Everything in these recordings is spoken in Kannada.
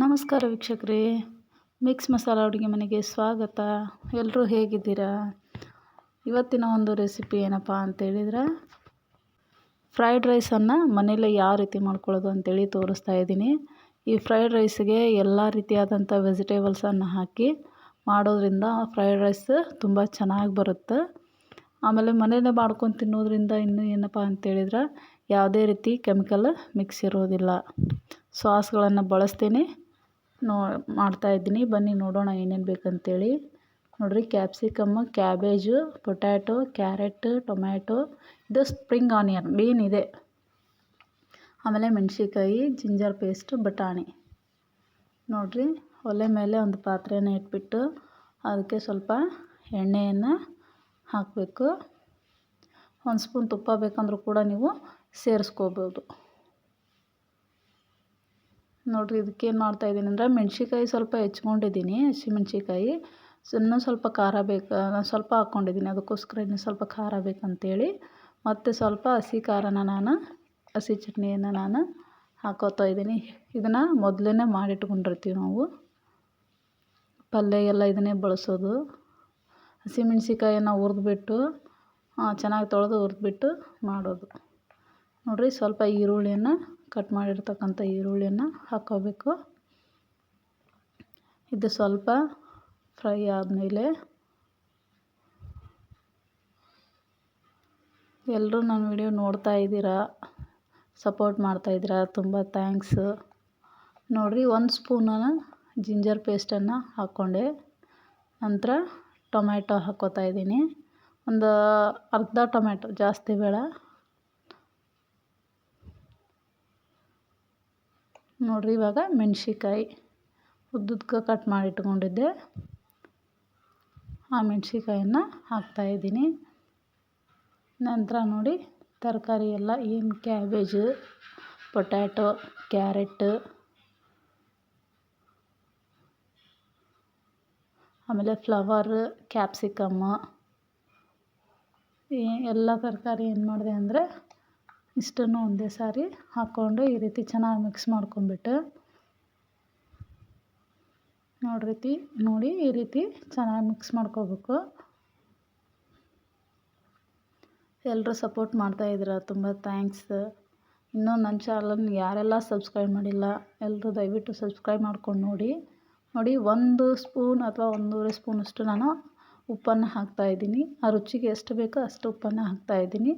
ನಮಸ್ಕಾರ ವೀಕ್ಷಕರೇ, ಮಿಕ್ಸ್ ಮಸಾಲ ಅಡುಗೆ ಮನೆಗೆ ಸ್ವಾಗತ. ಎಲ್ಲರೂ ಹೇಗಿದ್ದೀರಾ? ಇವತ್ತಿನ ಒಂದು ರೆಸಿಪಿ ಏನಪ್ಪ ಅಂತೇಳಿದ್ರೆ, ಫ್ರೈಡ್ ರೈಸನ್ನು ಮನೇಲೆ ಯಾವ ರೀತಿ ಮಾಡ್ಕೊಳ್ಳೋದು ಅಂತೇಳಿ ತೋರಿಸ್ತಾ ಇದ್ದೀನಿ. ಈ ಫ್ರೈಡ್ ರೈಸ್ಗೆ ಎಲ್ಲ ರೀತಿಯಾದಂಥ ವೆಜಿಟೇಬಲ್ಸನ್ನು ಹಾಕಿ ಮಾಡೋದ್ರಿಂದ ಫ್ರೈಡ್ ರೈಸ್ ತುಂಬ ಚೆನ್ನಾಗಿ ಬರುತ್ತೆ. ಆಮೇಲೆ ಮನೇಲೆ ಮಾಡ್ಕೊಂಡು ತಿನ್ನೋದ್ರಿಂದ ಇನ್ನೂ ಏನಪ್ಪ ಅಂತೇಳಿದ್ರೆ, ಯಾವುದೇ ರೀತಿ ಕೆಮಿಕಲ್ ಮಿಕ್ಸ್ ಇರೋದಿಲ್ಲ. ಸಾಸ್ಗಳನ್ನು ಬಳಸ್ತೀನಿ. ನೋ, ಮಾಡ್ತಾ ಇದ್ದೀನಿ. ಬನ್ನಿ, ನೋಡೋಣ ಏನೇನು ಬೇಕಂತೇಳಿ. ನೋಡಿರಿ capsicum cabbage potato carrot tomato ಇದು ಸ್ಪ್ರಿಂಗ್ ಆನಿಯನ್ ಮೇನ್ ಇದೆ. ಆಮೇಲೆ ಮೆಣಸಿಕಾಯಿ ಜಿಂಜರ್ ಪೇಸ್ಟ್ ಬಟಾಣಿ. ನೋಡಿರಿ, ಒಲೆ ಮೇಲೆ ಒಂದು ಪಾತ್ರೆನ ಇಟ್ಬಿಟ್ಟು ಅದಕ್ಕೆ ಸ್ವಲ್ಪ ಎಣ್ಣೆಯನ್ನು ಹಾಕಬೇಕು. ಒಂದು ಸ್ಪೂನ್ ತುಪ್ಪ ಬೇಕಂದ್ರೂ ಕೂಡ ನೀವು ಸೇರಿಸ್ಕೋಬೋದು. ನೋಡಿರಿ ಇದಕ್ಕೇನು ಮಾಡ್ತಾಯಿದ್ದೀನಿ ಅಂದರೆ ಮೆಣ್ಸಿನ್ಕಾಯಿ ಸ್ವಲ್ಪ ಹೆಚ್ಕೊಂಡಿದ್ದೀನಿ ಹಸಿಮೆಣ್ಸಿಕಾಯಿ ಇನ್ನೂ ಸ್ವಲ್ಪ ಖಾರ ಬೇಕು ಸ್ವಲ್ಪ ಹಾಕ್ಕೊಂಡಿದ್ದೀನಿ ಅದಕ್ಕೋಸ್ಕರ ಇನ್ನೂ ಸ್ವಲ್ಪ ಖಾರ ಬೇಕಂತೇಳಿ. ಮತ್ತು ಸ್ವಲ್ಪ ಹಸಿ ಖಾರನ ನಾನು, ಹಸಿ ಚಟ್ನಿಯನ್ನು ನಾನು ಹಾಕೋತಾ ಇದ್ದೀನಿ. ಇದನ್ನು ಮೊದಲೇ ಮಾಡಿಟ್ಕೊಂಡಿರ್ತೀವಿ ನಾವು. ಪಲ್ಯ ಎಲ್ಲ ಇದನ್ನೇ ಬಳಸೋದು. ಹಸಿಮೆಣ್ಸಿಕಾಯನ್ನು ಹುರಿದ್ಬಿಟ್ಟು ಚೆನ್ನಾಗಿ ತೊಳೆದು ಹುರಿದ್ಬಿಟ್ಟು ಮಾಡೋದು. ನೋಡಿರಿ ಸ್ವಲ್ಪ ಈರುಳ್ಳಿಯನ್ನು ಕಟ್ ಮಾಡಿರ್ತಕ್ಕಂಥ ಈರುಳ್ಳಿಯನ್ನು ಹಾಕ್ಕೋಬೇಕು ಇದು ಸ್ವಲ್ಪ ಫ್ರೈ ಆದಮೇಲೆ ಎಲ್ಲರೂ ನನ್ನ ವಿಡಿಯೋ ನೋಡ್ತಾ ಇದ್ದೀರಾ, ಸಪೋರ್ಟ್ ಮಾಡ್ತಾಯಿದ್ದೀರಾ ತುಂಬ ಥ್ಯಾಂಕ್ಸ್. ನೋಡಿರಿ, ಒಂದು ಸ್ಪೂನನ್ನು ಜಿಂಜರ್ ಪೇಸ್ಟನ್ನು ಹಾಕ್ಕೊಂಡೆ. ನಂತರ ಟೊಮ್ಯಾಟೊ ಹಾಕ್ಕೋತಾ ಇದ್ದೀನಿ. ಒಂದು ಅರ್ಧ ಟೊಮ್ಯಾಟೊ, ಜಾಸ್ತಿ ಬೇಡ. ನೋಡಿರಿ ಇವಾಗ ಮೆಣ್ಸಿಕಾಯಿ ಉದ್ದುದ್ಕ ಕಟ್ ಮಾಡಿ ಇಟ್ಕೊಂಡಿದ್ದೆ ಆ ಮೆಣ್ಸಿಕಾಯನ್ನು ಹಾಕ್ತಾಯಿದ್ದೀನಿ ನಂತರ ನೋಡಿ ತರಕಾರಿ ಎಲ್ಲ ಏನು ಕ್ಯಾಬೇಜು ಪೊಟ್ಯಾಟೊ ಕ್ಯಾರೆಟ್ ಆಮೇಲೆ ಫ್ಲವರ್ ಕ್ಯಾಪ್ಸಿಕಮ್ಮು ಎಲ್ಲ ತರಕಾರಿ ಏನು ಮಾಡಿದೆ ಅಂದರೆ ಇಷ್ಟನ್ನು ಒಂದೇ ಸಾರಿ ಹಾಕ್ಕೊಂಡು ಈ ರೀತಿ ಚೆನ್ನಾಗಿ ಮಿಕ್ಸ್ ಮಾಡ್ಕೊಂಬಿಟ್ಟು ನೋಡ್ರೀತಿ ನೋಡಿ ಈ ರೀತಿ ಚೆನ್ನಾಗಿ ಮಿಕ್ಸ್ ಮಾಡ್ಕೋಬೇಕು. ಎಲ್ಲರೂ ಸಪೋರ್ಟ್ ಮಾಡ್ತಾಯಿದ್ದೀರ ತುಂಬ ಥ್ಯಾಂಕ್ಸ್. ಇನ್ನೂ ನನ್ನ ಚಾನಲ್ನ ಯಾರೆಲ್ಲ ಸಬ್ಸ್ಕ್ರೈಬ್ ಮಾಡಿಲ್ಲ ಎಲ್ಲರೂ ದಯವಿಟ್ಟು ಸಬ್ಸ್ಕ್ರೈಬ್ ಮಾಡ್ಕೊಂಡು ನೋಡಿ. ನೋಡಿ, ಒಂದು ಸ್ಪೂನ್ ಅಥವಾ ಒಂದೂವರೆ ಸ್ಪೂನಷ್ಟು ನಾನು ಉಪ್ಪನ್ನು ಹಾಕ್ತಾಯಿದ್ದೀನಿ ಆ ರುಚಿಗೆ ಎಷ್ಟು ಬೇಕೋ ಅಷ್ಟು ಉಪ್ಪನ್ನು ಹಾಕ್ತಾಯಿದ್ದೀನಿ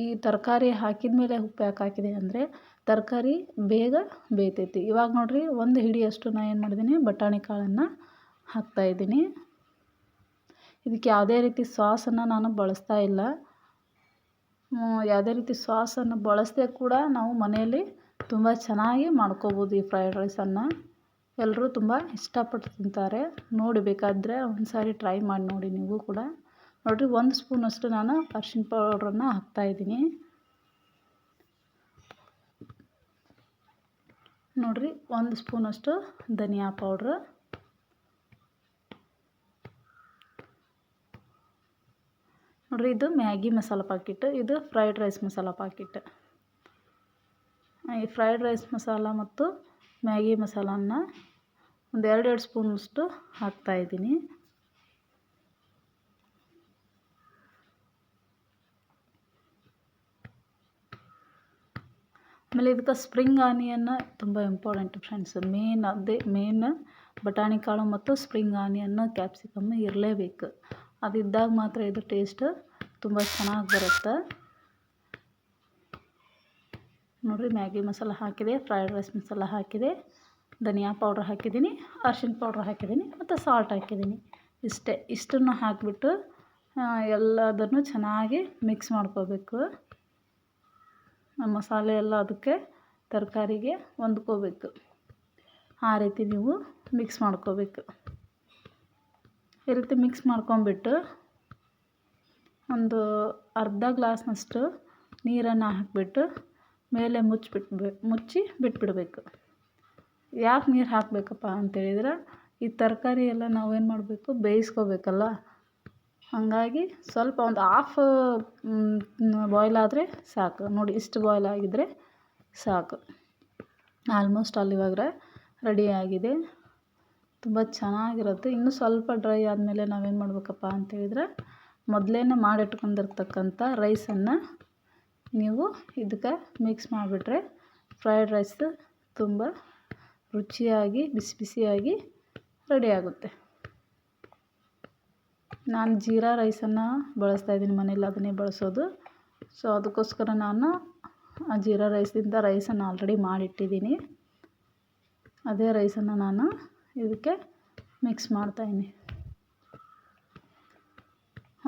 ಈ ತರಕಾರಿ ಹಾಕಿದ ಮೇಲೆ ಉಪ್ಪು ಯಾಕೆ ಹಾಕಿದೆ ಅಂದರೆ ತರಕಾರಿ ಬೇಗ ಬೇಯ್ತೈತಿ. ಇವಾಗ ನೋಡಿರಿ ಒಂದು ಹಿಡಿಯಷ್ಟು ನಾನು ಏನು ಮಾಡಿದ್ದೀನಿ ಬಟಾಣಿ ಕಾಳನ್ನು ಹಾಕ್ತಾಯಿದ್ದೀನಿ ಇದಕ್ಕೆ ಯಾವುದೇ ರೀತಿ ಸಾಸನ್ನು ನಾನು ಬಳಸ್ತಾ ಇಲ್ಲ. ಯಾವುದೇ ರೀತಿ ಸಾಸನ್ನು ಬಳಸದೆ ಕೂಡ ನಾವು ಮನೆಯಲ್ಲಿ ತುಂಬ ಚೆನ್ನಾಗಿ ಮಾಡ್ಕೋಬೋದು ಈ ಫ್ರೈಡ್ ರೈಸನ್ನು ಎಲ್ಲರೂ ತುಂಬ ಇಷ್ಟಪಟ್ಟು ತಿಂತಾರೆ. ನೋಡಿ ಬೇಕಾದರೆ ಒಂದು ಸಾರಿ ಟ್ರೈ ಮಾಡಿ ನೋಡಿ ನೀವು ಕೂಡ. ನೋಡಿರಿ, ಒಂದು ಸ್ಪೂನಷ್ಟು ನಾನು ಅರ್ಶಿಣ ಪೌಡ್ರನ್ನು ಹಾಕ್ತಾಯಿದ್ದೀನಿ ನೋಡಿರಿ, ಒಂದು ಸ್ಪೂನಷ್ಟು ಧನಿಯಾ ಪೌಡ್ರ್ ನೋಡಿರಿ, ಇದು ಮ್ಯಾಗಿ ಮಸಾಲ ಪಾಕಿಟ್, ಇದು ಫ್ರೈಡ್ ರೈಸ್ ಮಸಾಲ ಪಾಕಿಟ್. ಈ ಫ್ರೈಡ್ ರೈಸ್ ಮಸಾಲ ಮತ್ತು ಮ್ಯಾಗಿ ಮಸಾಲನ್ನು ಒಂದು ಎರಡೆರಡು ಸ್ಪೂನಷ್ಟು ಹಾಕ್ತಾಯಿದ್ದೀನಿ ಆಮೇಲೆ ಇದಕ್ಕೆ ಸ್ಪ್ರಿಂಗ್ ಆನಿಯನ್ನು ತುಂಬ ಇಂಪಾರ್ಟೆಂಟ್ ಫ್ರೆಂಡ್ಸ್ ಮೇನ್ ಅದೇ ಮೇನ್ ಬಟಾಣಿ ಕಾಳು ಮತ್ತು ಸ್ಪ್ರಿಂಗ್ ಆನಿಯನ್ನು ಕ್ಯಾಪ್ಸಿಕಮ್ ಇರಲೇಬೇಕು. ಅದಿದ್ದಾಗ ಮಾತ್ರ ಇದು ಟೇಸ್ಟ್ ತುಂಬ ಚೆನ್ನಾಗಿ ಬರುತ್ತೆ. ನೋಡಿರಿ, ಮ್ಯಾಗಿ ಮಸಾಲ ಹಾಕಿದೆ ಫ್ರೈಡ್ ರೈಸ್ ಮಸಾಲ ಹಾಕಿದೆ, ಧನಿಯಾ ಪೌಡ್ರ್ ಹಾಕಿದ್ದೀನಿ ಅರ್ಶಿನ ಪೌಡ್ರ್ ಹಾಕಿದ್ದೀನಿ, ಮತ್ತು ಸಾಲ್ಟ್ ಹಾಕಿದ್ದೀನಿ. ಇಷ್ಟೇ, ಇಷ್ಟನ್ನು ಹಾಕಿಬಿಟ್ಟು ಎಲ್ಲದನ್ನು ಚೆನ್ನಾಗಿ ಮಿಕ್ಸ್ ಮಾಡ್ಕೋಬೇಕು. ಮಸಾಲೆ ಎಲ್ಲ ಅದಕ್ಕೆ ತರಕಾರಿಗೆ ಹೊಂದ್ಕೋಬೇಕು. ಆ ರೀತಿ ನೀವು ಮಿಕ್ಸ್ ಮಾಡ್ಕೋಬೇಕು. ಈ ರೀತಿ ಮಿಕ್ಸ್ ಮಾಡ್ಕೊಂಬಿಟ್ಟು ಒಂದು ಅರ್ಧ ಗ್ಲಾಸ್ನಷ್ಟು ನೀರನ್ನು ಹಾಕಿಬಿಟ್ಟು ಮೇಲೆ ಮುಚ್ಚಿಬಿಟ್ಬಿ ಮುಚ್ಚಿ ಬಿಟ್ಬಿಡಬೇಕು. ಯಾಕೆ ನೀರು ಹಾಕಬೇಕಪ್ಪ ಅಂತೇಳಿದ್ರೆ ಈ ತರಕಾರಿ ಎಲ್ಲ ನಾವೇನು ಮಾಡಬೇಕು ಬೇಯಿಸ್ಕೋಬೇಕಲ್ಲ? ಹಾಗಾಗಿ ಸ್ವಲ್ಪ ಒಂದು ಆಫ್ ಬಾಯ್ಲ್ ಆದರೆ ಸಾಕು. ನೋಡಿ, ಇಷ್ಟು ಬಾಯ್ಲ್ ಆಗಿದ್ದರೆ ಸಾಕು. ಆಲ್ಮೋಸ್ಟ್ ಆಲ್ ಇವಾಗ ರೆಡಿಯಾಗಿದೆ ತುಂಬ ಚೆನ್ನಾಗಿರುತ್ತೆ. ಇನ್ನೂ ಸ್ವಲ್ಪ ಡ್ರೈ ಆದಮೇಲೆ ನಾವೇನು ಮಾಡಬೇಕಪ್ಪ ಅಂತೇಳಿದ್ರೆ ಮೊದಲೇ ಮಾಡಿಟ್ಕೊಂಡಿರ್ತಕ್ಕಂಥ ರೈಸನ್ನು ನೀವು ಇದಕ್ಕೆ ಮಿಕ್ಸ್ ಮಾಡಿಬಿಟ್ರೆ ಫ್ರೈಡ್ ರೈಸ್ ತುಂಬ ರುಚಿಯಾಗಿ, ಬಿಸಿ ಬಿಸಿಯಾಗಿ ರೆಡಿಯಾಗುತ್ತೆ ನಾನು ಜೀರಾ ರೈಸನ್ನು ಬಳಸ್ತಾಯಿದ್ದೀನಿ ಮನೇಲಿ ಅದನ್ನೇ ಬಳಸೋದು. ಸೊ, ಅದಕ್ಕೋಸ್ಕರ ನಾನು ಆ ಜೀರಾ ರೈಸಿಂದ ರೈಸನ್ನು ಆಲ್ರೆಡಿ ಮಾಡಿಟ್ಟಿದ್ದೀನಿ. ಅದೇ ರೈಸನ್ನು ನಾನು ಇದಕ್ಕೆ ಮಿಕ್ಸ್ ಮಾಡ್ತಾಯಿದ್ದೀನಿ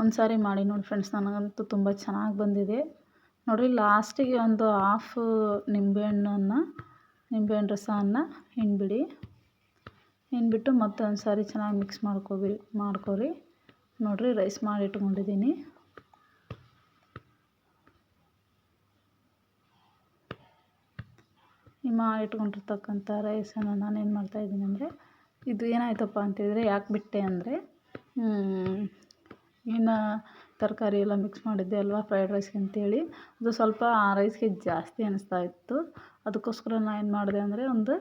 ಒಂದು ಸಾರಿ ಮಾಡಿ ನೋಡಿ ಫ್ರೆಂಡ್ಸ್, ನನಗಂತೂ ತುಂಬ ಚೆನ್ನಾಗಿ ಬಂದಿದೆ. ನೋಡಿ, ಲಾಸ್ಟಿಗೆ ಒಂದು ಹಾಫ್ ನಿಂಬೆಹಣ್ಣನ್ನು, ನಿಂಬೆಹಣ್ಣು ರಸವನ್ನು ಹಿಂಡ್ಬಿಡಿ. ಹಿಂಡ್ಬಿಟ್ಟು ಮತ್ತೊಂದು ಸಾರಿ ಚೆನ್ನಾಗಿ ಮಿಕ್ಸ್ ಮಾಡ್ಕೋಬಿ, ಮಾಡ್ಕೊರಿ. ನೋಡಿರಿ ರೈಸ್ ಮಾಡಿ ಇಟ್ಕೊಂಡಿದ್ದೀನಿ ಈ ಮಾಡಿ ಇಟ್ಕೊಂಡಿರ್ತಕ್ಕಂಥ ರೈಸನ್ನು ನಾನೇನು ಮಾಡ್ತಾಯಿದ್ದೀನಿ ಅಂದರೆ, ಇದು ಏನಾಯ್ತಪ್ಪ ಅಂತಿದ್ರೆ ಯಾಕೆ ಬಿಟ್ಟೆ ಅಂದರೆ ಇನ್ನು ತರಕಾರಿ ಎಲ್ಲ ಮಿಕ್ಸ್ ಮಾಡಿದ್ದೆ ಅಲ್ವಾ ಫ್ರೈಡ್ ರೈಸ್ಗೆ ಅಂತೇಳಿ. ಅದು ಸ್ವಲ್ಪ ಆ ರೈಸ್ಗೆ ಜಾಸ್ತಿ ಅನ್ನಿಸ್ತಾ ಇತ್ತು. ಅದಕ್ಕೋಸ್ಕರ ನಾನು ಏನು ಮಾಡಿದೆ ಅಂದರೆ, ಒಂದು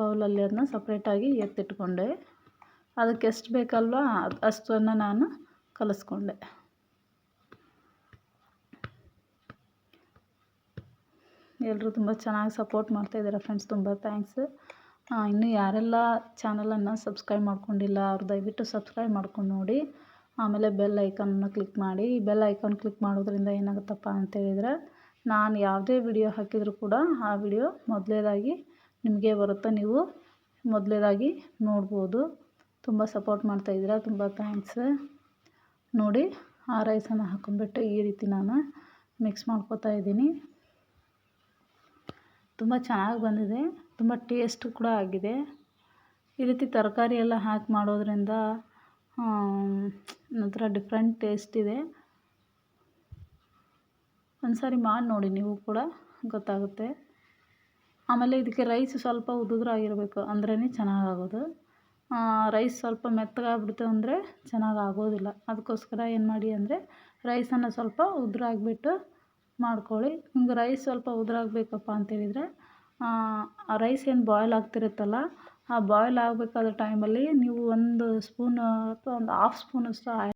ಬೌಲಲ್ಲಿ ಅದನ್ನ ಸಪ್ರೇಟಾಗಿ ಎತ್ತಿಟ್ಕೊಂಡೆ. ಅದಕ್ಕೆ ಎಷ್ಟು ಬೇಕಲ್ವ ಅಷ್ಟನ್ನು ನಾನು ಕಲಿಸ್ಕೊಂಡೆ. ಎಲ್ಲರೂ ತುಂಬ ಚೆನ್ನಾಗಿ ಸಪೋರ್ಟ್ ಮಾಡ್ತಾಯಿದ್ದಾರೆ ಫ್ರೆಂಡ್ಸ್, ತುಂಬ ಥ್ಯಾಂಕ್ಸ್. ಇನ್ನೂ ಯಾರೆಲ್ಲ ಚಾನಲನ್ನು ಸಬ್ಸ್ಕ್ರೈಬ್ ಮಾಡ್ಕೊಂಡಿಲ್ಲ, ಅವ್ರು ದಯವಿಟ್ಟು ಸಬ್ಸ್ಕ್ರೈಬ್ ಮಾಡ್ಕೊಂಡು ನೋಡಿ. ಆಮೇಲೆ ಬೆಲ್ ಐಕಾನನ್ನು ಕ್ಲಿಕ್ ಮಾಡಿ. ಈ ಬೆಲ್ ಐಕಾನ್ ಕ್ಲಿಕ್ ಮಾಡೋದ್ರಿಂದ ಏನಾಗುತ್ತಪ್ಪ ಅಂತೇಳಿದರೆ ನಾನು ಯಾವುದೇ ವಿಡಿಯೋ ಹಾಕಿದರೂ ಕೂಡ ಆ ವಿಡಿಯೋ ಮೊದಲೇದಾಗಿ ನಿಮಗೆ ಬರುತ್ತೆ. ನೀವು ಮೊದಲೇದಾಗಿ ನೋಡ್ಬೋದು. ತುಂಬ ಸಪೋರ್ಟ್ ಮಾಡ್ತಾಯಿದ್ದೀರ ತುಂಬ ಥ್ಯಾಂಕ್ಸ್. ನೋಡಿ, ಆ ರೈಸನ್ನು ಹಾಕೊಂಡ್ಬಿಟ್ಟು ಈ ರೀತಿ ನಾನು ಮಿಕ್ಸ್ ಮಾಡ್ಕೋತಾ ಇದ್ದೀನಿ. ತುಂಬ ಚೆನ್ನಾಗಿ ಬಂದಿದೆ, ತುಂಬ ಟೇಸ್ಟ್ ಕೂಡ ಆಗಿದೆ. ಈ ರೀತಿ ತರಕಾರಿ ಎಲ್ಲ ಹಾಕಿ ಮಾಡೋದ್ರಿಂದ ಒಂಥರ ಡಿಫ್ರೆಂಟ್ ಟೇಸ್ಟ್ ಇದೆ. ಒಂದು ಸಾರಿ ಮಾಡಿ ನೋಡಿ, ನೀವು ಕೂಡ ಗೊತ್ತಾಗುತ್ತೆ. ಆಮೇಲೆ ಇದಕ್ಕೆ ರೈಸ್ ಸ್ವಲ್ಪ ಉದುದ್ರಾಗಿರಬೇಕು ಅಂದ್ರೇ ಚೆನ್ನಾಗಾಗೋದು. ರೈಸ್ ಸ್ವಲ್ಪ ಮೆತ್ತಗಾಗ್ಬಿಡ್ತು ಅಂದರೆ ಚೆನ್ನಾಗಿ ಆಗೋದಿಲ್ಲ ಅದಕ್ಕೋಸ್ಕರ ಏನು ಮಾಡಿ ಅಂದರೆ ರೈಸನ್ನು ಸ್ವಲ್ಪ ಉದುರಾಗ್ಬಿಟ್ಟು ಮಾಡ್ಕೊಳ್ಳಿ. ಹಿಂಗೆ ರೈಸ್ ಸ್ವಲ್ಪ ಉದುರಾಗಬೇಕಪ್ಪ ಅಂತೇಳಿದರೆ ಆ, ರೈಸ್ ಏನು ಬಾಯ್ಲ್ ಆಗ್ತಿರುತ್ತಲ್ಲ, ಆ ಬಾಯ್ಲ್ ಆಗಬೇಕಾದ ಟೈಮಲ್ಲಿ ನೀವು ಒಂದು ಸ್ಪೂನು ಅಥವಾ ಒಂದು ಹಾಫ್ ಸ್ಪೂನಷ್ಟು ಆಯಿಲ್